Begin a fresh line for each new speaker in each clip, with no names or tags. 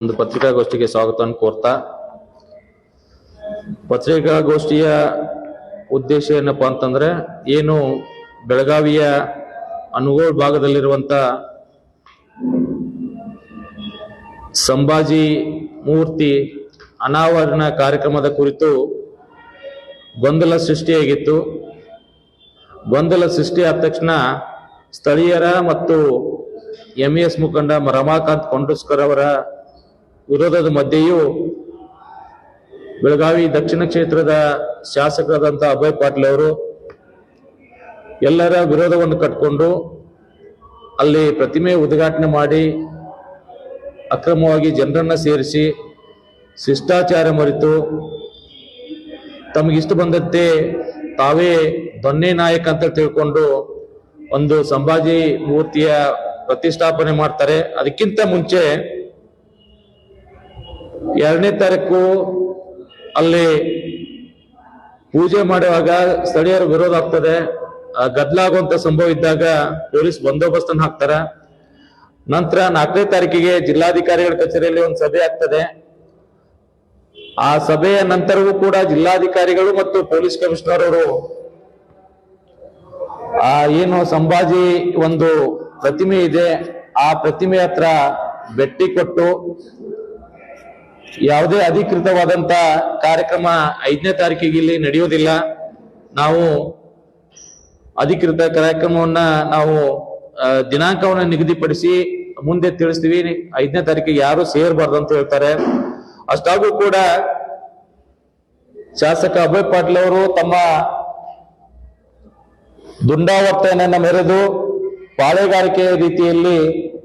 ಒಂದು ಪತ್ರಿಕಾಗೋಷ್ಠಿಗೆ ಸ್ವಾಗತವನ್ನು ಕೋರ್ತಾ. ಪತ್ರಿಕಾಗೋಷ್ಠಿಯ ಉದ್ದೇಶ ಏನಪ್ಪಾ ಅಂತಂದ್ರೆ, ಏನು ಬೆಳಗಾವಿಯ ಅನುಗೋಳ್ ಭಾಗದಲ್ಲಿರುವಂತ ಸಂಭಾಜಿ ಮೂರ್ತಿ ಅನಾವರಣ ಕಾರ್ಯಕ್ರಮದ ಕುರಿತು ಗೊಂದಲ ಸೃಷ್ಟಿಯಾಗಿತ್ತು. ಗೊಂದಲ ಸೃಷ್ಟಿಯಾದ ತಕ್ಷಣ ಸ್ಥಳೀಯರ ಮತ್ತು ಎಂ ಎಸ್ ಮುಖಂಡ ರಮಾಕಾಂತ್ ಕೊಂಡಸ್ಕರ್ ಅವರ ವಿರೋಧದ ಮಧ್ಯೆಯೂ ಬೆಳಗಾವಿ ದಕ್ಷಿಣ ಕ್ಷೇತ್ರದ ಶಾಸಕರಾದಂಥ ಅಭಯ್ ಪಾಟೀಲ್ ಅವರು ಎಲ್ಲರ ವಿರೋಧವನ್ನು ಕಟ್ಕೊಂಡು ಅಲ್ಲಿ ಪ್ರತಿಮೆ ಉದ್ಘಾಟನೆ ಮಾಡಿ ಅಕ್ರಮವಾಗಿ ಜನರನ್ನು ಸೇರಿಸಿ ಶಿಷ್ಟಾಚಾರ ಮರೆತು ತಮಗಿಷ್ಟ ಬಂದಂತೆ ತಾವೇ ದೊನ್ನೆ ನಾಯಕ ಅಂತ ತಿಳ್ಕೊಂಡು ಒಂದು ಸಂಭಾಜಿ ಮೂರ್ತಿಯ ಪ್ರತಿಷ್ಠಾಪನೆ ಮಾಡ್ತಾರೆ. ಅದಕ್ಕಿಂತ ಮುಂಚೆ ಎರಡನೇ ತಾರೀಕು ಅಲ್ಲಿ ಪೂಜೆ ಮಾಡುವಾಗ ಸ್ಥಳೀಯರ ವಿರೋಧ ಆಗ್ತದೆ. ಆ, ಗದ್ದಲಾಗುವಂತ ಸಂಭವ ಇದ್ದಾಗ ಪೊಲೀಸ್ ಬಂದೋಬಸ್ತನ್ನು ಹಾಕ್ತಾರ. ನಂತರ ನಾಲ್ಕನೇ ತಾರೀಕಿಗೆ ಜಿಲ್ಲಾಧಿಕಾರಿಗಳ ಕಚೇರಿಯಲ್ಲಿ ಒಂದು ಸಭೆ ಆಗ್ತದೆ. ಆ ಸಭೆಯ ನಂತರವೂ ಕೂಡ ಜಿಲ್ಲಾಧಿಕಾರಿಗಳು ಮತ್ತು ಪೊಲೀಸ್ ಕಮಿಷನರ್ ಅವರು ಆ ಏನು ಸಂಭಾಜಿ ಒಂದು ಪ್ರತಿಮೆ ಇದೆ. ಆ ಪ್ರತಿಮೆ ಹತ್ರ ಬೆಟ್ಟಿ ಕೊಟ್ಟು ಯಾವುದೇ ಅಧಿಕೃತವಾದಂತ ಕಾರ್ಯಕ್ರಮ ಐದನೇ ತಾರೀಕಿಗೆ ಇಲ್ಲಿ ನಡೆಯೋದಿಲ್ಲ ನಾವು ಅಧಿಕೃತ ಕಾರ್ಯಕ್ರಮವನ್ನ ನಾವು ದಿನಾಂಕವನ್ನ ನಿಗದಿಪಡಿಸಿ ಮುಂದೆ ತಿಳಿಸ್ತೀವಿ. ಐದನೇ ತಾರೀಕಿಗೆ ಯಾರು ಸೇರ್ಬಾರ್ದು ಅಂತ ಹೇಳ್ತಾರೆ. ಅಷ್ಟಾಗೂ ಕೂಡ ಶಾಸಕ ಅಭಯ್ ಪಾಟೀಲ್ ಅವರು ತಮ್ಮ ದುಂಡಾವರ್ತನೆಯನ್ನ ಮೆರೆದು, ಪಾಳೆಗಾರಿಕೆ ರೀತಿಯಲ್ಲಿ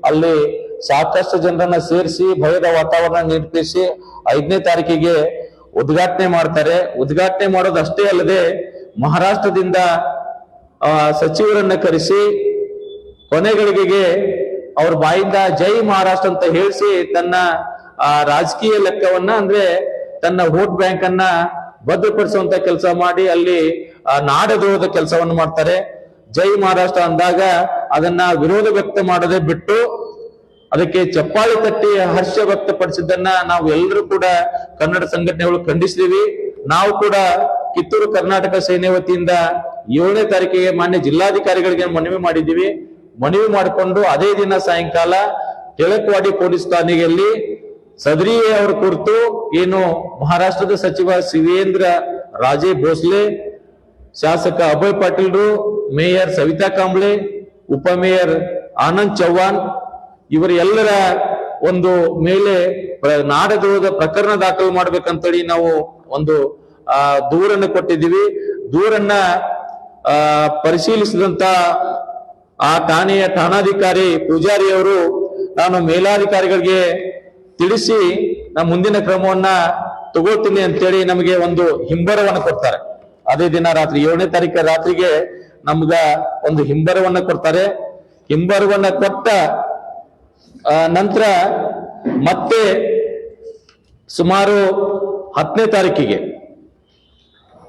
ಅಲ್ಲಿ ಸಾಕಷ್ಟು ಜನರನ್ನ ಸೇರಿಸಿ ಭಯದ ವಾತಾವರಣ ನಿರ್ಮಿಸಿ ಐದನೇ ತಾರೀಕಿಗೆ ಉದ್ಘಾಟನೆ ಮಾಡ್ತಾರೆ. ಉದ್ಘಾಟನೆ ಮಾಡೋದಷ್ಟೇ ಅಲ್ಲದೆ ಮಹಾರಾಷ್ಟ್ರದಿಂದ ಸಚಿವರನ್ನ ಕರೆಸಿ ಕೊನೆಗಳಿಗೆ ಅವ್ರ ಬಾಯಿಂದ ಜೈ ಮಹಾರಾಷ್ಟ್ರ ಅಂತ ಹೇಳಿಸಿ ತನ್ನ ರಾಜಕೀಯ ಲೆಕ್ಕವನ್ನ ಅಂದ್ರೆ ತನ್ನ ವೋಟ್ ಬ್ಯಾಂಕ್ ಅನ್ನ ಭದ್ರಪಡಿಸುವಂತ ಕೆಲಸ ಮಾಡಿ ಅಲ್ಲಿ ಆ, ನಾಡದ್ರೋಹದ ಕೆಲಸವನ್ನು ಮಾಡ್ತಾರೆ. ಜೈ ಮಹಾರಾಷ್ಟ್ರ ಅಂದಾಗ ಅದನ್ನ ವಿರೋಧ ವ್ಯಕ್ತ ಮಾಡದೆ ಬಿಟ್ಟು ಅದಕ್ಕೆ ಚಪ್ಪಾಳಿ ತಟ್ಟಿ ಹರ್ಷ ವ್ಯಕ್ತಪಡಿಸಿದ್ದನ್ನ ನಾವು ಎಲ್ಲರೂ ಕೂಡ ಕನ್ನಡ ಸಂಘಟನೆಗಳು ಖಂಡಿಸಿದೀವಿ. ನಾವು ಕೂಡ ಕಿತ್ತೂರು ಕರ್ನಾಟಕ ಸೇನೆ ವತಿಯಿಂದ ಏಳನೇ ತಾರೀಕಿಗೆ ಮಾನ್ಯ ಜಿಲ್ಲಾಧಿಕಾರಿಗಳಿಗೆ ಮನವಿ ಮಾಡಿದ್ದೀವಿ. ಮನವಿ ಮಾಡಿಕೊಂಡು ಅದೇ ದಿನ ಸಾಯಂಕಾಲ ಕೆಳಕವಾಡಿ ಪೊಲೀಸ್ ಠಾಣೆಯಲ್ಲಿ ಸದರಿ ಅವರ ಕುರಿತು ಏನು ಮಹಾರಾಷ್ಟ್ರದ ಸಚಿವ ಶಿವೇಂದ್ರ ರಾಜೇ ಭೋಸ್ಲೆ, ಶಾಸಕ ಅಭಯ್ ಪಾಟೀಲ್ರು, ಮೇಯರ್ ಸವಿತಾ ಕಾಂಬ್ಳೆ ಉಪಮೇಯರ್ ಆನಂದ್ ಚವ್ಹಾಣ್ ಇವರ ಎಲ್ಲರ ಒಂದು ಮೇಲೆ ನಾಡದ್ರೋಹದ ಪ್ರಕರಣ ದಾಖಲು ಮಾಡ್ಬೇಕಂತೇಳಿ ನಾವು ಒಂದು, ಆ, ದೂರನ್ನು ಕೊಟ್ಟಿದ್ದೀವಿ. ದೂರನ್ನ, ಆ, ಪರಿಶೀಲಿಸಿದಂತ ಆ ಠಾಣೆಯ ಠಾಣಾಧಿಕಾರಿ ಪೂಜಾರಿ ಅವರು ನಾನು ಮೇಲಾಧಿಕಾರಿಗಳಿಗೆ ತಿಳಿಸಿ ನಮ್ಮ ಮುಂದಿನ ಕ್ರಮವನ್ನ ತಗೊಳ್ತೀನಿ ಅಂತೇಳಿ ನಮಗೆ ಒಂದು ಹಿಂಬರವನ್ನ ಕೊಡ್ತಾರೆ. ಅದೇ ದಿನ ರಾತ್ರಿ ಏಳನೇ ತಾರೀಕು ರಾತ್ರಿಗೆ ನಮ್ಗ ಒಂದು ಹಿಂಬರವನ್ನ ಕೊಡ್ತಾರೆ. ಹಿಂಬರವನ್ನ ಕೊಟ್ಟ ನಂತರ ಮತ್ತೆ ಸುಮಾರು ಹತ್ತನೇ ತಾರೀಕಿಗೆ.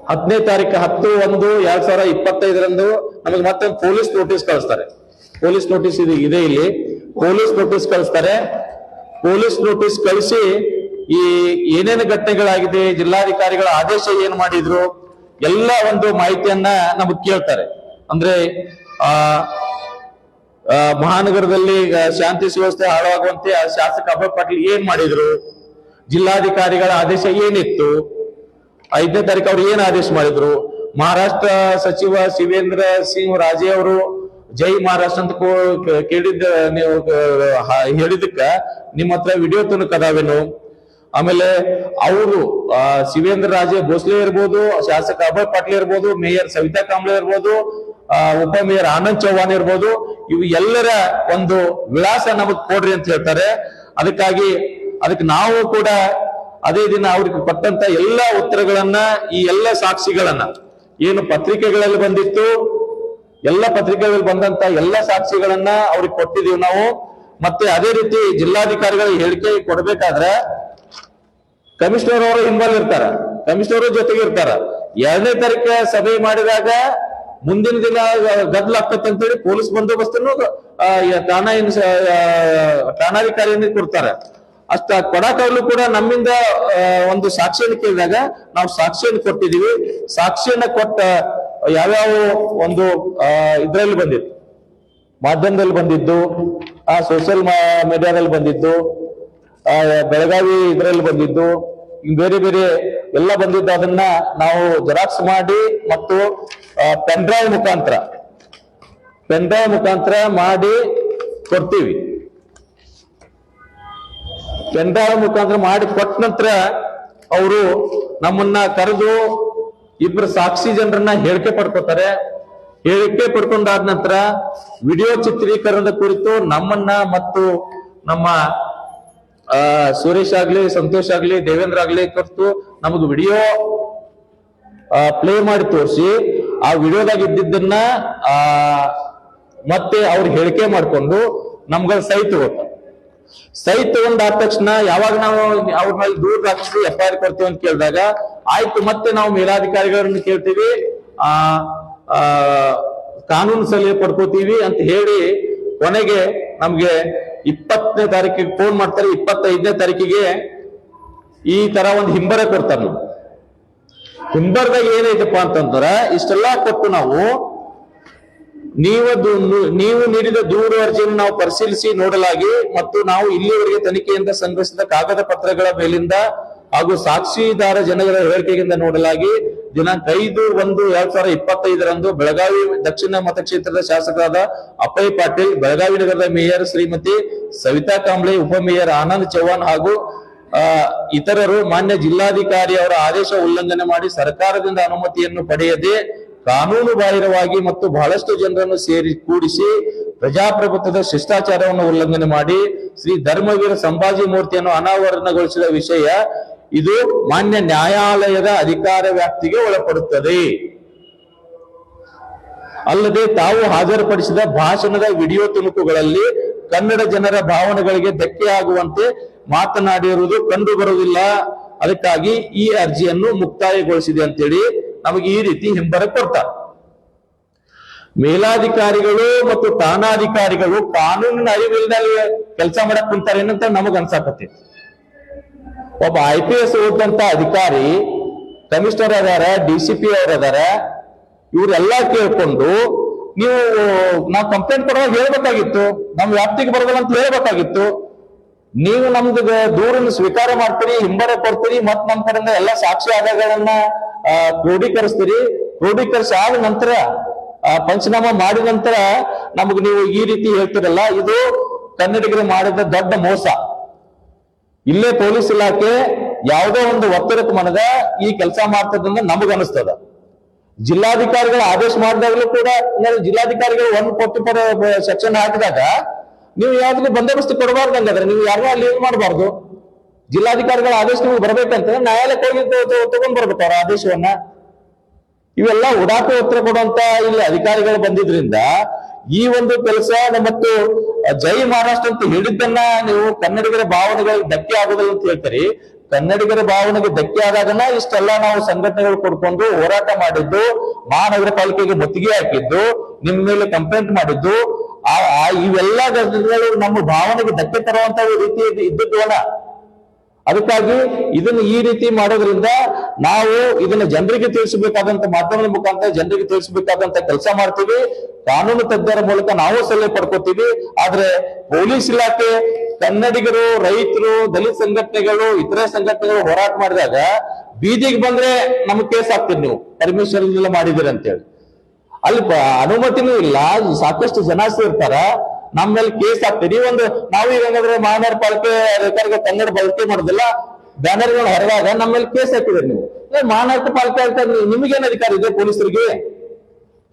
ಹತ್ತನೇ ತಾರೀಕು ಹತ್ತು ಒಂದು ಎರಡ್ ಸಾವಿರ ಇಪ್ಪತ್ತೈದರಂದು ನಮಗೆ ಮತ್ತೆ ಪೊಲೀಸ್ ನೋಟಿಸ್ ಕಳಿಸ್ತಾರೆ. ಪೊಲೀಸ್ ನೋಟಿಸ್ ಇದು ಇದೆ ಇಲ್ಲಿ. ಪೊಲೀಸ್ ನೋಟಿಸ್ ಕಳಿಸ್ತಾರೆ. ಪೊಲೀಸ್ ನೋಟಿಸ್ ಕಳಿಸಿ ಈ ಏನೇನು ಘಟನೆಗಳಾಗಿದೆ ಜಿಲ್ಲಾಧಿಕಾರಿಗಳ ಆದೇಶ ಏನ್ ಮಾಡಿದ್ರು ಎಲ್ಲ ಒಂದು ಮಾಹಿತಿಯನ್ನ ನಮಗ್ ಕೇಳ್ತಾರೆ. ಅಂದ್ರೆ ಆ ಆ, ಮಹಾನಗರದಲ್ಲಿ ಶಾಂತಿ ಸುವ್ಯವಸ್ಥೆ ಹಾಳಾಗುವಂತೆ ಶಾಸಕ ಅಭಯ್ ಪಾಟೀಲ್ ಏನ್ ಮಾಡಿದ್ರು? ಜಿಲ್ಲಾಧಿಕಾರಿಗಳ ಆದೇಶ ಏನಿತ್ತು? ಐದನೇ ತಾರೀಕು ಅವ್ರು ಏನ್ ಆದೇಶ ಮಾಡಿದ್ರು? ಮಹಾರಾಷ್ಟ್ರ ಸಚಿವ ಶಿವೇಂದ್ರ ಸಿಂಗ್ ರಾಜೇ ಅವರು ಜೈ ಮಹಾರಾಷ್ಟ್ರ ಅಂತ ಕೇಳಿದ್ದ, ನೀವು ಹೇಳಿದಕ್ಕ ನಿಮ್ಮ ಹತ್ರ ವಿಡಿಯೋ ತುಣುಕ್ ಅದಾವೇನು? ಆಮೇಲೆ ಅವರು ಶಿವೇಂದ್ರ ರಾಜೇ ಭೋಸ್ಲೆ ಇರ್ಬೋದು, ಶಾಸಕ ಅಭಯ್ ಪಾಟೀಲ್ ಇರ್ಬೋದು, ಮೇಯರ್ ಸವಿತಾ ಕಾಂಬ್ಳೆ ಇರ್ಬೋದು ಆ, ಉಪ ಮೇಯರ್ ಆನಂದ್ ಚೌಹಾಣ್ ಇರ್ಬೋದು ಇವು ಎಲ್ಲರ ಒಂದು ವಿಳಾಸ ನಮಗ್ ಕೊಡ್ರಿ ಅಂತ ಹೇಳ್ತಾರೆ. ಅದಕ್ಕಾಗಿ ಅದಕ್ಕೆ ನಾವು ಕೂಡ ಅದೇ ದಿನ ಅವ್ರಿಗೆ ಕೊಟ್ಟಂತ ಎಲ್ಲಾ ಉತ್ತರಗಳನ್ನ ಈ ಎಲ್ಲ ಸಾಕ್ಷಿಗಳನ್ನ ಏನು ಪತ್ರಿಕೆಗಳಲ್ಲಿ ಬಂದಿತ್ತು ಎಲ್ಲ ಪತ್ರಿಕೆಗಳಲ್ಲಿ ಬಂದಂತ ಎಲ್ಲ ಸಾಕ್ಷಿಗಳನ್ನ ಅವ್ರಿಗೆ ಕೊಟ್ಟಿದೀವಿ ನಾವು. ಮತ್ತೆ ಅದೇ ರೀತಿ ಜಿಲ್ಲಾಧಿಕಾರಿಗಳ ಹೇಳಿಕೆ ಕೊಡ್ಬೇಕಾದ್ರೆ ಕಮಿಷನರ್ ಅವರು ಇನ್ವಾಲ್ವ್ ಇರ್ತಾರ. ಕಮಿಷನರ್ ಜೊತೆಗೆ ಇರ್ತಾರ. ಎರಡನೇ ತಾರೀಕು ಸಭೆ ಮಾಡಿದಾಗ ಮುಂದಿನ ದಿನ ಗದ್ದಲ ಅಂತ ಹೇಳಿ ಪೊಲೀಸ್ ಬಂದೋಬಸ್ತನ್ನು ಠಾಣಾ ಠಾಣಾಧಿಕಾರಿಯನ್ನು ಕೊಡ್ತಾರೆ. ಅಷ್ಟ ಕೊಡಕಾಗ್ಲೂ ಕೂಡ ನಮ್ಮಿಂದ ಒಂದು ಸಾಕ್ಷಿಯನ್ನು ಕೇಳಿದಾಗ ನಾವು ಸಾಕ್ಷಿಯನ್ನು ಕೊಟ್ಟಿದೀವಿ ಸಾಕ್ಷಿಯನ್ನ ಕೊಟ್ಟ ಯಾವ್ಯಾವ ಒಂದು ಇದರಲ್ಲಿ ಬಂದಿತ್ತು. ಮಾಧ್ಯಮದಲ್ಲಿ ಬಂದಿದ್ದು, ಆ ಸೋಷಿಯಲ್ ಮೀಡಿಯಾದಲ್ಲಿ ಬಂದಿದ್ದು ಬೆಳಗಾವಿ ಇದರಲ್ಲಿ ಬಂದಿದ್ದು, ಬೇರೆ ಬೇರೆ ಎಲ್ಲ ಬಂದಿದ್ದ ಅದನ್ನ ನಾವು ಜೆರಾಕ್ಸ್ ಮಾಡಿ ಮತ್ತು ಪೆನ್ ಡ್ರೈವ್ ಮುಖಾಂತರ ಪೆನ್ ಡ್ರೈವ್ ಮುಖಾಂತರ ಮಾಡಿ ಕೊಡ್ತೀವಿ. ಪೆನ್ ಡ್ರೈವ್ ಮುಖಾಂತರ ಮಾಡಿ ಕೊಟ್ಟ ನಂತರ ಅವರು ನಮ್ಮನ್ನ ಕರೆದು ಇಬ್ಬರು ಸಾಕ್ಷಿ ಜನರನ್ನ ಹೇಳಿಕೆ ಪಡ್ಕೋತಾರೆ. ಹೇಳಿಕೆ ಪಡ್ಕೊಂಡಾದ ನಂತರ ವಿಡಿಯೋ ಚಿತ್ರೀಕರಣದ ಕುರಿತು ನಮ್ಮನ್ನ ಮತ್ತು ನಮ್ಮ ಸುರೇಶ್ ಆಗ್ಲಿ, ಸಂತೋಷ್ ಆಗ್ಲಿ, ದೇವೇಂದ್ರ ಆಗ್ಲಿ ಕುರಿತು ನಮಗೆ ವಿಡಿಯೋ ಪ್ಲೇ ಮಾಡಿ ತೋರಿಸಿ. ಆ ವಿಡಿಯೋದಾಗ ಇದ್ದಿದ್ದನ್ನ ಮತ್ತೆ ಅವ್ರು ಹೇಳಿಕೆ ಮಾಡ್ಕೊಂಡು ನಮ್ಗ ಸೈ ತಗೋತಾರೆ ಸೈ ತಗೊಂಡಾದ ತಕ್ಷಣ ಯಾವಾಗ ನಾವು ಅವ್ರ ಮೇಲೆ ದೂರ ಹಾಕಿಸಿ ಎಫ್ ಐ ಆರ್ ಕೊಡ್ತೀವಿ ಅಂತ ಕೇಳಿದಾಗ ಆಯ್ತು ಮತ್ತೆ ನಾವು ಮೇಲಾಧಿಕಾರಿಗಳನ್ನ ಕೇಳ್ತೀವಿ ಆ, ಕಾನೂನು ಸಲಹೆ ಪಡ್ಕೋತೀವಿ ಅಂತ ಹೇಳಿ ಕೊನೆಗೆ ನಮ್ಗೆ ಇಪ್ಪತ್ತನೇ ತಾರೀಕಿಗೆ ಫೋನ್ ಮಾಡ್ತಾರೆ. ಇಪ್ಪತ್ತೈದನೇ ತಾರೀಕಿಗೆ ಈ ತರ ಒಂದು ಹಿಂಬರ ಕೊಡ್ತಾರ ನಾವು ಹಿಂಬರ್ದಾಗ ಏನೈತಪ್ಪ ಅಂತಂದ್ರ, ಇಷ್ಟೆಲ್ಲಾ ಕೊಟ್ಟು ನಾವು ನೀವು ನೀವು ನೀಡಿದ ದೂರು ಅರ್ಜಿಯನ್ನು ನಾವು ಪರಿಶೀಲಿಸಿ ನೋಡಲಾಗಿ ಮತ್ತು ನಾವು ಇಲ್ಲಿವರೆಗೆ ತನಿಖೆಯಿಂದ ಸಂಗ್ರಹಿಸಿದ ಕಾಗದ ಪತ್ರಗಳ ಮೇಲಿಂದ ಹಾಗೂ ಸಾಕ್ಷಿದಾರ ಜನಗಳ ಹೇಳಿಕೆಯಿಂದ ನೋಡಲಾಗಿ ದಿನಾಂಕ ಐದು ಒಂದು ಎರಡ್ ಸಾವಿರದ ಇಪ್ಪತ್ತೈದರಂದು ಬೆಳಗಾವಿ ದಕ್ಷಿಣ ಮತಕ್ಷೇತ್ರದ ಶಾಸಕರಾದ ಅಪ್ಪಯ್ ಪಾಟೀಲ್, ಬೆಳಗಾವಿ ನಗರದ ಮೇಯರ್ ಶ್ರೀಮತಿ ಸವಿತಾ ಕಾಂಬ್ಳೆ ಉಪಮೇಯರ್ ಆನಂದ್ ಚೌಹಾಣ್ ಹಾಗೂ ಇತರರು ಮಾನ್ಯ ಜಿಲ್ಲಾಧಿಕಾರಿ ಅವರ ಆದೇಶ ಉಲ್ಲಂಘನೆ ಮಾಡಿ ಸರ್ಕಾರದಿಂದ ಅನುಮತಿಯನ್ನು ಪಡೆಯದೆ ಕಾನೂನು ಬಾಹಿರವಾಗಿ ಮತ್ತು ಬಹಳಷ್ಟು ಜನರನ್ನು ಸೇರಿ ಕೂಡಿಸಿ ಪ್ರಜಾಪ್ರಭುತ್ವದ ಶಿಷ್ಟಾಚಾರವನ್ನು ಉಲ್ಲಂಘನೆ ಮಾಡಿ ಶ್ರೀ ಧರ್ಮವೀರ ಸಂಭಾಜಿ ಮೂರ್ತಿಯನ್ನು ಅನಾವರಣಗೊಳಿಸಿದ ವಿಷಯ ಇದು ಮಾನ್ಯ ನ್ಯಾಯಾಲಯದ ಅಧಿಕಾರ ವ್ಯಾಪ್ತಿಗೆ ಒಳಪಡುತ್ತದೆ. ಅಲ್ಲದೆ ತಾವು ಹಾಜರುಪಡಿಸಿದ ಭಾಷಣದ ವಿಡಿಯೋ ತುಣುಕುಗಳಲ್ಲಿ ಕನ್ನಡ ಜನರ ಭಾವನೆಗಳಿಗೆ ಧಕ್ಕೆಯಾಗುವಂತೆ ಮಾತನಾಡಿರುವುದು ಕಂಡು ಬರುವುದಿಲ್ಲ. ಅದಕ್ಕಾಗಿ ಈ ಅರ್ಜಿಯನ್ನು ಮುಕ್ತಾಯಗೊಳಿಸಿದೆ ಅಂತೇಳಿ ನಮಗೆ ಈ ರೀತಿ ಹಿಂಬರ ಕೊಡ್ತಾರೆ. ಮೇಲಾಧಿಕಾರಿಗಳು ಮತ್ತು ಠಾಣಾಧಿಕಾರಿಗಳು ಕಾನೂನಿನ ಅರಿವಿಲ್ಲದೆ ಕೆಲಸ ಮಾಡಕ್ ಕುಂತಾರೆ ಏನಂತ ನಮಗ್ ಅನ್ಸಾಕತ್ತಿ. ಒಬ್ಬ ಐ ಪಿ ಎಸ್ ಓದಂತ ಅಧಿಕಾರಿ, ಕಮಿಷನರ್ ಅದಾರ, ಡಿ ಸಿ ಪಿ ಅವ್ರ ಅದಾರ, ಇವ್ರೆಲ್ಲಾ ಕೇಳ್ಕೊಂಡು ನೀವು, ನಾವು ಕಂಪ್ಲೇಂಟ್ ಕೊಡುವಾಗ ಹೇಳ್ಬೇಕಾಗಿತ್ತು ನಮ್ ವ್ಯಾಪ್ತಿಗೆ ಬರೋದಂತ ಹೇಳ್ಬೇಕಾಗಿತ್ತು. ನೀವು ನಮ್ದು ದೂರನ್ನು ಸ್ವೀಕಾರ ಮಾಡ್ತೀರಿ, ಹಿಂಬರ ಕೊಡ್ತೀರಿ ಮತ್ ನಮ್ ಕಡೆಯಿಂದ ಎಲ್ಲಾ ಸಾಕ್ಷಿ ಆಧಾರಗಳನ್ನ ಕ್ರೋಢೀಕರಿಸ್ತೀರಿ. ಕ್ರೋಢೀಕರಿಸಿ ಆದ ನಂತರ ಪಂಚನಾಮ ಮಾಡಿದ ನಂತರ ನಮಗ್ ನೀವು ಈ ರೀತಿ ಹೇಳ್ತಿರಲ್ಲ, ಇದು ಕನ್ನಡಿಗರು ಮಾಡಿದ ದೊಡ್ಡ ಮೋಸ. ಇಲ್ಲೇ ಪೊಲೀಸ್ ಇಲಾಖೆ ಯಾವುದೋ ಒಂದು ಒತ್ತಡಕ್ಕೆ ಮನದ ಈ ಕೆಲಸ ಮಾಡ್ತದಂದ್ರೆ ನಮಗ ಅನಿಸ್ತದ. ಜಿಲ್ಲಾಧಿಕಾರಿಗಳ ಆದೇಶ ಮಾಡಿದಾಗಲೂ ಕೂಡ ಜಿಲ್ಲಾಧಿಕಾರಿಗಳು ಒಂದು ಕೊಟ್ಟು ಸೆಕ್ಷನ್ ಹಾಕಿದಾಗ ನೀವು ಯಾವ್ದು ಬಂದೋಬಸ್ತ್ ಕೊಡಬಾರ್ದು ಹಂಗಾದ್ರೆ, ನೀವು ಯಾರ ಅಲ್ಲಿ ಏನ್ ಮಾಡಬಾರ್ದು. ಜಿಲ್ಲಾಧಿಕಾರಿಗಳ ಆದೇಶ ನಿಮ್ಗೆ ಬರ್ಬೇಕಂತ ನ್ಯಾಯಾಲಯಕ್ಕೆ ಹೋಗಿ ತಗೊಂಡ್ ಬರ್ಬೇಕು ಅವ್ರ ಆದೇಶವನ್ನ. ಇವೆಲ್ಲ ಉಡಾಟ ಉತ್ತರ ಕೊಡುವಂತ ಇಲ್ಲಿ ಅಧಿಕಾರಿಗಳು ಬಂದಿದ್ರಿಂದ ಈ ಒಂದು ಕೆಲಸ ಮತ್ತು ಜೈ ಮಹಾರಾಷ್ಟ್ರ ಅಂತ ಹೇಳಿದ್ದನ್ನ ನೀವು ಕನ್ನಡಿಗರ ಭಾವನೆಗಳಿಗೆ ಧಕ್ಕೆ ಆಗೋದಿಲ್ಲ ಅಂತ ಹೇಳ್ತೀರಿ. ಕನ್ನಡಿಗರ ಭಾವನೆಗೆ ಧಕ್ಕೆ ಆದಾಗನ ಇಷ್ಟೆಲ್ಲ ನಾವು ಸಂಘಟನೆಗಳು ಕೊಡ್ಕೊಂಡು ಹೋರಾಟ ಮಾಡಿದ್ದು, ಮಹಾನಗರ ಪಾಲಿಕೆಗೆ ಮುತ್ತಿಗೆ ಹಾಕಿದ್ದು, ನಿಮ್ಮ ಮೇಲೆ ಕಂಪ್ಲೇಂಟ್ ಮಾಡಿದ್ದು ಇವೆಲ್ಲ ಘಟನೆಗಳು ನಮ್ಮ ಭಾವನೆಗೆ ಧಕ್ಕೆ ತರುವಂತ ರೀತಿ ಇದ್ದದ್ವಲ್ಲ ಅದಕ್ಕಾಗಿ ಇದನ್ನ ಈ ರೀತಿ ಮಾಡೋದ್ರಿಂದ ನಾವು ಇದನ್ನ ಜನರಿಗೆ ತಿಳಿಸಬೇಕಾದಂತ ಮಾಧ್ಯಮದ ಮುಖಾಂತರ ಜನರಿಗೆ ತಿಳಿಸಬೇಕಾದಂತ ಕೆಲಸ ಮಾಡ್ತೀವಿ. ಕಾನೂನು ತಜ್ಞರ ಮೂಲಕ ನಾವು ಸಲಹೆ ಪಡ್ಕೋತೀವಿ. ಆದ್ರೆ ಪೊಲೀಸ್ ಇಲಾಖೆ ಕನ್ನಡಿಗರು, ರೈತರು, ದಲಿತ ಸಂಘಟನೆಗಳು, ಇತರೆ ಸಂಘಟನೆಗಳು ಹೋರಾಟ ಮಾಡಿದಾಗ ಬೀದಿಗೆ ಬಂದ್ರೆ ನಮ್ಗೆ ಕೇಸ್ ಹಾಕ್ತೀರಿ ನೀವು. ಪರ್ಮಿಷನ್ ಇಲ್ಲ ಮಾಡಿದಿರಿ ಅಲ್ಲಿ ಅನುಮತಿನೂ ಇಲ್ಲ. ಸಾಕಷ್ಟು ಜನ ಸೇರ್ತಾರ. ನಮ್ಮ ಮೇಲೆ ಕೇಸ್ ಹಾಕ್ತೀರಿ ಒಂದು, ನಾವು ಈಗ ಹೆಂಗಂದ್ರೆ ಮಹಾನಗರ ಪಾಲಿಕೆ ಅಧಿಕಾರಿಗೆ ಕನ್ನಡ ಬಳಕೆ ಮಾಡೋದಿಲ್ಲ, ಬ್ಯಾನರ್ಗಳು ಹೊರಗಾಗ ನಮ್ಮ ಮೇಲೆ ಕೇಸ್ ಹಾಕಿದ್ರಿ ನೀವು. ಮಹಾನಗರ ಪಾಲಿಕೆ ಅಧಿಕಾರಿ ನಿಮಗೇನ್ ಅಧಿಕಾರ ಇದೆ ಪೊಲೀಸರಿಗೆ?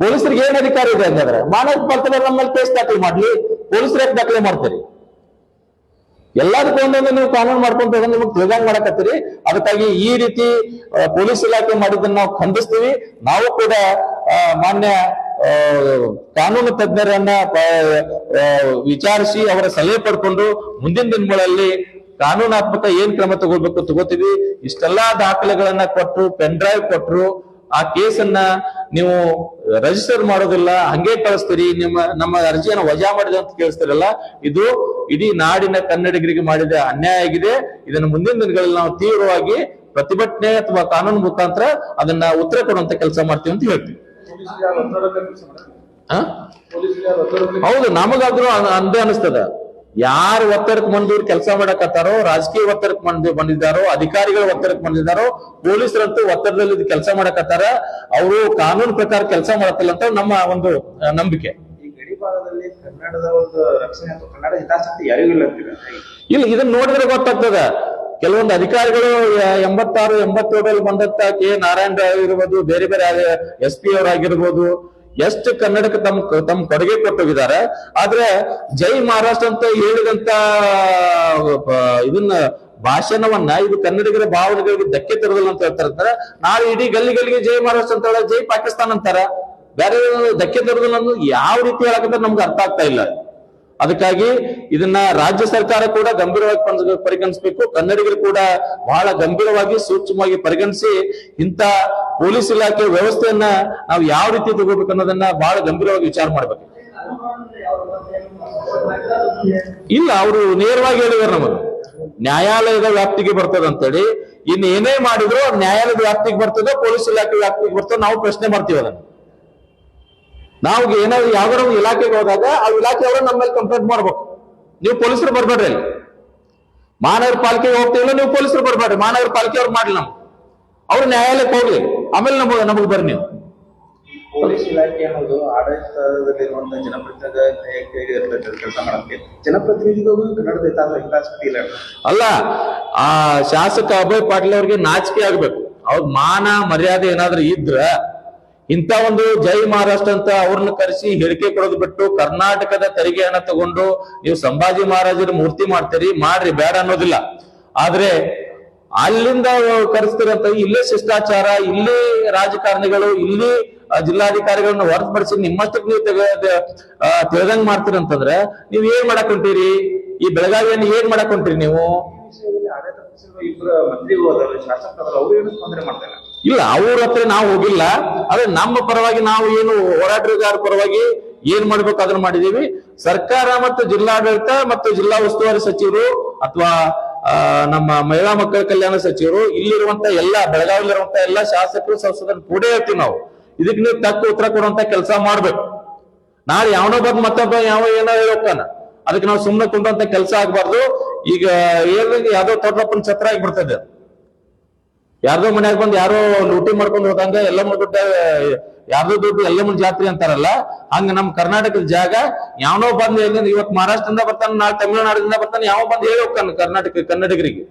ಪೊಲೀಸರಿಗೆ ಏನ್ ಅಧಿಕಾರ ಇದೆ ಅಂತಂದ್ರೆ ಮಹಾನಗರ ಪಾಲಿಕೆ ನಮ್ಮ ಮೇಲೆ ಕೇಸ್ ದಾಖಲೆ ಮಾಡ್ಲಿ. ಪೊಲೀಸರು ದಾಖಲೆ ಮಾಡ್ತೀರಿ. ಎಲ್ಲದಕ್ಕೂ ಒಂದೊಂದು ನೀವು ಕಾನೂನು ಮಾಡ್ಕೊಂತ ನಿಮ್ಗೆ ತಿಳಿದಂಗ್ ಮಾಡಕತ್ತೀರಿ. ಅದಕ್ಕಾಗಿ ಈ ರೀತಿ ಪೊಲೀಸ್ ಇಲಾಖೆ ಮಾಡಿದ್ದನ್ನ ನಾವು ಖಂಡಿಸ್ತೀವಿ. ನಾವು ಕೂಡ ಮಾನ್ಯ ಕಾನೂನು ತಜ್ಞರನ್ನ ವಿಚಾರಿಸಿ ಅವರ ಸಲಹೆ ಪಡ್ಕೊಂಡು ಮುಂದಿನ ದಿನಗಳಲ್ಲಿ ಕಾನೂನಾತ್ಮಕ ಏನ್ ಕ್ರಮ ತಗೋಬೇಕು ತಗೋತೀವಿ ಇಷ್ಟೆಲ್ಲಾ ದಾಖಲೆಗಳನ್ನ ಕೊಟ್ರು, ಪೆನ್ ಡ್ರೈವ್ ಕೊಟ್ರು, ಆ ಕೇಸನ್ನ ನೀವು ರಿಜಿಸ್ಟರ್ ಮಾಡೋದಿಲ್ಲ, ಹಂಗೆ ಕಳಿಸ್ತೀರಿ, ನಿಮ್ಮ, ನಮ್ಮ ಅರ್ಜಿಯನ್ನು ವಜಾ ಮಾಡಿದೆ ಅಂತ ಕೇಳಿಸ್ತಿರಲ್ಲ, ಇದು ಇಡೀ ನಾಡಿನ ಕನ್ನಡಿಗರಿಗೆ ಮಾಡಿದ ಅನ್ಯಾಯ ಆಗಿದೆ. ಇದನ್ನು ಮುಂದಿನ ದಿನಗಳಲ್ಲಿ ನಾವು ತೀವ್ರವಾಗಿ ಪ್ರತಿಭಟನೆ ಅಥವಾ ಕಾನೂನು ಮುಖಾಂತರ ಅದನ್ನ ಉತ್ತರ ಕೊಡುವಂತ ಕೆಲಸ ಮಾಡ್ತೀವಿ ಅಂತ ಹೇಳ್ತೀವಿ. ಹೌದು ನಮಗಾದ್ರೂ ಅಂದ ಅನಿಸ್ತದ. ಯಾರು ಒತ್ತಡಕ್ಕೆ ಬಂದವ್ರು ಕೆಲಸ ಮಾಡಕತ್ತಾರೋ ರಾಜಕೀಯ ಒತ್ತಡಕ್ಕೆ ಬಂದು ಬಂದಿದ್ದಾರೋ ಅಧಿಕಾರಿಗಳ ಒತ್ತಡಕ್ಕೆ ಬಂದಿದ್ದಾರೋ ಪೊಲೀಸರಂತೂ ಒತ್ತಡದಲ್ಲಿ ಕೆಲಸ ಮಾಡಕತ್ತಾರ. ಅವರು ಕಾನೂನು ಪ್ರಕಾರ ಕೆಲಸ ಮಾಡತ್ತಲ್ಲ ಅಂತ ನಮ್ಮ ಒಂದು ನಂಬಿಕೆ.
ಕನ್ನಡದ ಒಂದು ರಕ್ಷಣೆ ಅಥವಾ ಕನ್ನಡ ಹಿತಾಸಕ್ತಿ ಯಾರಿಗೂ ಇಲ್ಲ
ಇದನ್ನ ನೋಡಿದ್ರೆ ಗೊತ್ತಾಗ್ತದ. ಕೆಲವೊಂದು ಅಧಿಕಾರಿಗಳು ಎಂಬತ್ತಾರು, ಎಂಬತ್ತೇಳರಲ್ಲಿ ಬಂದಂತ ಕೆ. ನಾರಾಯಣ ರಾವ್ ಇರ್ಬೋದು ಬೇರೆ ಬೇರೆ ಎಸ್ ಪಿ ಅವರಾಗಿರ್ಬೋದು ಎಷ್ಟು ಕನ್ನಡಕ್ಕೆ ತಮ್ ತಮ್ ಕೊಡುಗೆ ಕೊಟ್ಟೋಗಿದ್ದಾರೆ ಆದ್ರೆ ಜೈ ಮಹಾರಾಷ್ಟ್ರ ಅಂತ ಹೇಳಿದಂತ ಇದನ್ನ ಭಾಷಣವನ್ನ ಇದು ಕನ್ನಡಿಗರ ಭಾವನೆಗಳಿಗೆ ಧಕ್ಕೆ ತರದಲ್ಲ ಅಂತ ಹೇಳ್ತಾರೆ. ನಾಳೆ ಇಡೀ ಗಲ್ಲಿ ಗಲ್ಲಿಗೆ ಜೈ ಮಹಾರಾಷ್ಟ್ರ ಅಂತ ಹೇಳ ಜೈ ಪಾಕಿಸ್ತಾನ ಅಂತಾರ. ಬೇರೆ ಧಕ್ಕೆ ತರದಲ್ಲ ಯಾವ ರೀತಿ ಹೇಳಕಂತ ನಮ್ಗೆ ಅರ್ಥ ಆಗ್ತಾ ಇಲ್ಲ. ಅದಕ್ಕಾಗಿ ಇದನ್ನ ರಾಜ್ಯ ಸರ್ಕಾರ ಕೂಡ ಗಂಭೀರವಾಗಿ ಪರಿಗಣಿಸಬೇಕು. ಕನ್ನಡಿಗರು ಕೂಡ ಬಹಳ ಗಂಭೀರವಾಗಿ ಸೂಕ್ಷ್ಮವಾಗಿ ಪರಿಗಣಿಸಿ ಇಂತ ಪೊಲೀಸ್ ಇಲಾಖೆ ವ್ಯವಸ್ಥೆಯನ್ನ ನಾವು ಯಾವ ರೀತಿ ತಗೋಬೇಕು ಅನ್ನೋದನ್ನ ಬಹಳ ಗಂಭೀರವಾಗಿ ವಿಚಾರ ಮಾಡ್ಬೇಕು. ಇಲ್ಲ, ಅವರು ನೇರವಾಗಿ ಹೇಳಿದಾರೆ ನಮಗೆ ನ್ಯಾಯಾಲಯದ ವ್ಯಾಪ್ತಿಗೆ ಬರ್ತದ ಅಂತೇಳಿ. ಇನ್ನು ಏನೇ ಮಾಡಿದ್ರು ನ್ಯಾಯಾಲಯದ ವ್ಯಾಪ್ತಿಗೆ ಬರ್ತದ, ಪೊಲೀಸ್ ಇಲಾಖೆ ವ್ಯಾಪ್ತಿಗೆ ಬರ್ತದ, ನಾವು ಪ್ರಶ್ನೆ ಮಾಡ್ತೀವಿ ಅದನ್ನ. ನಾವು ಏನಾದ್ರು ಯಾವ್ದಾರ ಒಂದು ಇಲಾಖೆಗೆ ಹೋದಾಗ ಆ ಇಲಾಖೆಯವರು ನಮ್ಮ ಮೇಲೆ ಕಂಪ್ಲೇಂಟ್ ಮಾಡ್ಬೇಕು. ನೀವು ಪೊಲೀಸರು ಬರ್ಬೇಡ್ರಿ ಅಲ್ಲಿ. ಮಹಾನಗರ ಪಾಲಿಕೆಗೆ ಹೋಗ್ತೀವಿಲ್ಲ ನೀವು ಪೊಲೀಸರು ಬರ್ಬೇಡ್ರಿ. ಮಹಾನಗರ ಪಾಲಿಕೆ ಅವ್ರು ಮಾಡ್ಲಿ ನಮ್ಗೆ. ಅವ್ರು ನ್ಯಾಯಾಲಯಕ್ಕೆ ಹೋಗ್ಲಿ. ಆಮೇಲೆ ನಮಗೆ ನಮಗೆ ಬರ್ರಿ ನೀವು.
ಪೊಲೀಸ್ ಇಲಾಖೆ ಅನ್ನೋದು ಆಡಳಿತದಲ್ಲಿರುವಂತಹ ಜನಪ್ರತಿನಿಧಿ ಇರ್ತದೆ ಕೆಲಸ ಮಾಡಕ್ಕೆ. ಜನಪ್ರತಿನಿಧಿಗಳಿಗೂ ಕನ್ನಡದ ಹಿತಾಸಕ್ತಿ ಇಲ್ಲ
ಅಲ್ಲ ಆ ಶಾಸಕ ಅಭಯ್ ಪಾಟೀಲ್ ಅವ್ರಿಗೆ ನಾಚಿಕೆ ಆಗ್ಬೇಕು. ಅವ್ರ ಮಾನ ಮರ್ಯಾದೆ ಏನಾದ್ರೂ ಇದ್ರ ಇಂತ ಒಂದು ಜೈ ಮಹಾರಾಷ್ಟ್ರ ಅಂತ ಅವ್ರನ್ನ ಕರೆಸಿ ಹೇಳಿಕೆ ಕೊಡೋದು ಬಿಟ್ಟು ಕರ್ನಾಟಕದ ತೆರಿಗೆಯನ್ನ ತಗೊಂಡು ನೀವು ಸಂಭಾಜಿ ಮಹಾರಾಜರ ಮೂರ್ತಿ ಮಾಡ್ತೀರಿ, ಮಾಡ್ರಿ, ಬೇಡ ಅನ್ನೋದಿಲ್ಲ. ಆದ್ರೆ ಅಲ್ಲಿಂದ ಕರೆಸ್ತಿರಂತ ಇಲ್ಲೇ ಶಿಷ್ಟಾಚಾರ, ಇಲ್ಲಿ ರಾಜಕಾರಣಿಗಳು, ಇಲ್ಲಿ ಜಿಲ್ಲಾಧಿಕಾರಿಗಳನ್ನ ಹೊರತುಪಡಿಸಿ ನಿಮ್ಮಷ್ಟಕ್ಕೆ ನೀವು ತೆಗ ತಿಳ್ದಂಗ್ ಮಾಡ್ತೀರಂತಂದ್ರೆ ನೀವ್ ಏನ್ ಮಾಡಕ್ ಹೊಂಟೀರಿ? ಈ ಬೆಳಗಾವಿಯನ್ನು ಏನ್ ಮಾಡಕ್ ಹೊಂಟೀರಿ ನೀವು?
ಮಂತ್ರಿಗಳು ಅದಾರ ಶಾಸಕರು, ಅವರು ಏನು ತೊಂದರೆ ಮಾಡ್ತಾರೆ
ಇಲ್ಲ, ಅವ್ರ ಹತ್ರ ನಾವು ಹೋಗಿಲ್ಲ. ಆದ್ರೆ ನಮ್ಮ ಪರವಾಗಿ ನಾವು ಏನು ಹೋರಾಟಗಾರ ಪರವಾಗಿ ಏನ್ ಮಾಡ್ಬೇಕು ಅದನ್ನ ಮಾಡಿದೀವಿ. ಸರ್ಕಾರ ಮತ್ತು ಜಿಲ್ಲಾಡಳಿತ ಮತ್ತು ಜಿಲ್ಲಾ ಉಸ್ತುವಾರಿ ಸಚಿವರು ಅಥವಾ ನಮ್ಮ ಮಹಿಳಾ ಮಕ್ಕಳ ಕಲ್ಯಾಣ ಸಚಿವರು ಇಲ್ಲಿರುವಂತ ಎಲ್ಲ ಬೆಳಗಾವಿಲಿರುವಂತ ಎಲ್ಲ ಶಾಸಕರು, ಸಂಸದರು ಕೂಡ ಇರ್ತೀವಿ ನಾವು. ಇದಕ್ಕೆ ನೀವು ತಕ್ಕ ಉತ್ತರ ಕೊಡುವಂತ ಕೆಲಸ ಮಾಡ್ಬೇಕು. ನಾಳೆ ಯಾವನೋ ಬಂದ್ ಮತ್ತೊಬ್ಬ ಯಾವ ಏನೋ ಹೇಳೋಕ್ಕಾನ ಅದಕ್ಕೆ ನಾವು ಸುಮ್ಮನೆ ಕುಂಡಂತ ಕೆಲಸ ಆಗ್ಬಾರ್ದು. ಈಗ ಏನ್ ಯಾವ್ದೋ ತೊಟ್ರಪ್ಪನ ಛತ್ರ ಆಗಿ ಬರ್ತದೆ ಯಾರ್ದೋ ಮನ್ಯಾಗ ಬಂದು ಯಾರೋ ಲೂಟಿ ಮಾಡ್ಕೊಂಡು ಹೋದಂಗ ಎಲ್ಲ ದುಡ್ಡ, ಯಾರ್ದೋ ದುಡ್ಡು ಎಲ್ಲ ಜಾತ್ರೆ ಅಂತಾರಲ್ಲ, ಹಂಗ ನಮ್ ಕರ್ನಾಟಕದ ಜಾಗ, ಯಾವನೋ ಬಂದ್ ಎಲ್ಲಿಂದ ಇವತ್ ಮಹಾರಾಷ್ಟ್ರದಿಂದ ಬರ್ತಾನೆ, ನಾಳೆ ತಮಿಳುನಾಡಿನಿಂದ ಬರ್ತಾನೆ ಯಾವ ಬಂದು ಹೇಳಿ ಹೋಗ್ತಾನೆ ಕರ್ನಾಟಕ, ಕನ್ನಡಿಗರಿಗೆ.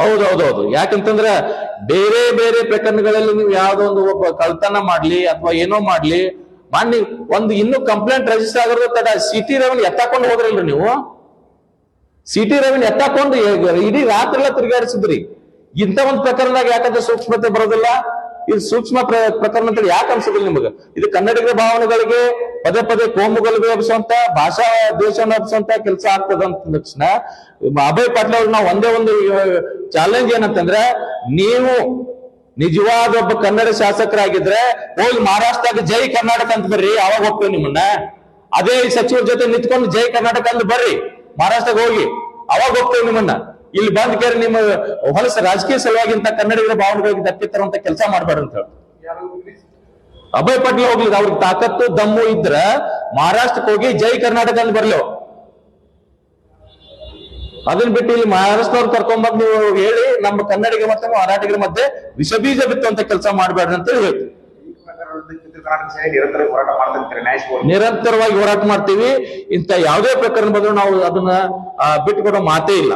ಹೌದೌದೌದು. ಯಾಕಂತಂದ್ರ ಬೇರೆ ಬೇರೆ ಪ್ರಕರಣಗಳಲ್ಲಿ ನೀವು ಯಾವ್ದೋ ಒಂದು ಒಬ್ಬ ಕಳ್ತನ ಮಾಡ್ಲಿ ಅಥವಾ ಏನೋ ಮಾಡ್ಲಿ ಮಾಡಿ ಒಂದು ಇನ್ನೂ ಕಂಪ್ಲೇಂಟ್ ರಿಜಿಸ್ಟರ್ ಆಗಿರೋದು ತಡ ಸಿಟಿ ಲೆವೆಲ್ ಎತ್ತಾಕೊಂಡು ಹೋದ್ರಲ್ರಿ ನೀವು? ಸಿಟಿ ರವಿನ್ ಎತ್ತಾಕೊಂಡು ಇಡೀ ರಾತ್ರಿ ಎಲ್ಲ ತಿರುಗಾಡಿಸಿದ್ರಿ. ಇಂಥ ಒಂದು ಪ್ರಕರಣದಾಗ ಯಾಕಂದ್ರೆ ಸೂಕ್ಷ್ಮತೆ ಬರೋದಿಲ್ಲ? ಇದು ಸೂಕ್ಷ್ಮ ಪ್ರಕರಣ ಅಂತ ಯಾಕೆ ಅನ್ಸೋದಿಲ್ಲ ನಿಮಗೆ? ಇದು ಕನ್ನಡಿಗರ ಭಾವನೆಗಳಿಗೆ, ಪದೇ ಪದೇ ಕೋಮುಗಳಿಗೆ ಹಬ್ಬಿಸುವಂತ ಭಾಷಾ ದೇಶವನ್ನು ಹಬ್ಬಿಸುವಂತ ಕೆಲಸ ಆಗ್ತದ ಅಂತ ತಕ್ಷಣ ಅಭಯ್ ಪಾಟೀಲ್ ಅವ್ರು ನಾವು ಒಂದೇ ಒಂದು ಚಾಲೆಂಜ್ ಏನಂತಂದ್ರೆ, ನೀವು ನಿಜವಾದ ಒಬ್ಬ ಕನ್ನಡ ಶಾಸಕರಾಗಿದ್ರೆ, ಹೋಗಿ ಮಹಾರಾಷ್ಟ್ರದಾಗ ಜೈ ಕರ್ನಾಟಕ ಅಂತ ಬರ್ರಿ ಅವಾಗ ಹೋಗ್ತೇವೆ ನಿಮ್ಮನ್ನ? ಅದೇ ಸಚಿವರ ಜೊತೆ ನಿಂತ್ಕೊಂಡು ಜೈ ಕರ್ನಾಟಕ ಅಂತ ಬರ್ರಿ. ಮಹಾರಾಷ್ಟ್ರಕ್ಕೆ ಹೋಗಿ, ಅವಾಗ ಹೋಗ್ತೇವೆ ನಿಮ್ಮನ್ನ. ಇಲ್ಲಿ ಬಂದ್ ಕೇಳಿ ನಿಮ್ಮ ಹೊಲಸ ರಾಜಕೀಯ ಸಲುವಾಗಿಂತ ಕನ್ನಡಿಗರ ಭಾವನೆಗಳಿಗೆ ಧಕ್ಕೆ ತರುವಂತ ಕೆಲಸ ಮಾಡ್ಬೇಡ ಅಂತ ಹೇಳಿ. ಅಭಯ್ ಪಾಟೀಲ್ ಹೋಗ್ಲಿ, ಅವ್ರಿಗೆ ತಾಕತ್ತು, ದಮ್ಮು ಇದ್ರ ಮಹಾರಾಷ್ಟ್ರಕ್ಕೆ ಹೋಗಿ ಜೈ ಕರ್ನಾಟಕ ಅಂತ ಬರ್ಲೋ ಅದನ್ನ ಬಿಟ್ಟು ಇಲ್ಲಿ ಮಹಾರಾಷ್ಟ್ರವ್ರು ಕರ್ಕೊಂಡ್ಬಂದು ಹೇಳಿ, ನಮ್ಮ ಕನ್ನಡಿಗ ಮತ್ತೆ ಮರಾಠಿಗರ ಮಧ್ಯೆ ವಿಷಬೀಜ ಬಿತ್ತುವಂತ ಕೆಲಸ ಮಾಡ್ಬೇಡ್ರಿ ಅಂತ ಹೇಳಿ ಹೇಳ್ತೀವಿ
ಈ ಪ್ರಕರಣದಲ್ಲಿ ಕಿತ್ತೂರು ಕರ್ನಾಟಕ ಸೇನೆ ನಿರಂತರ ಹೋರಾಟ ಮಾಡ್ತಿರ್ತಾರೆ ನ್ಯಾಯ.
ನಿರಂತರವಾಗಿ ಹೋರಾಟ ಮಾಡ್ತೀವಿ ಇಂತ ಯಾವುದೇ ಪ್ರಕರಣ ಬಂದ್ರು ನಾವು ಅದನ್ನ ಆ, ಬಿಟ್ಟುಕೊಡೋ ಮಾತೇ ಇಲ್ಲ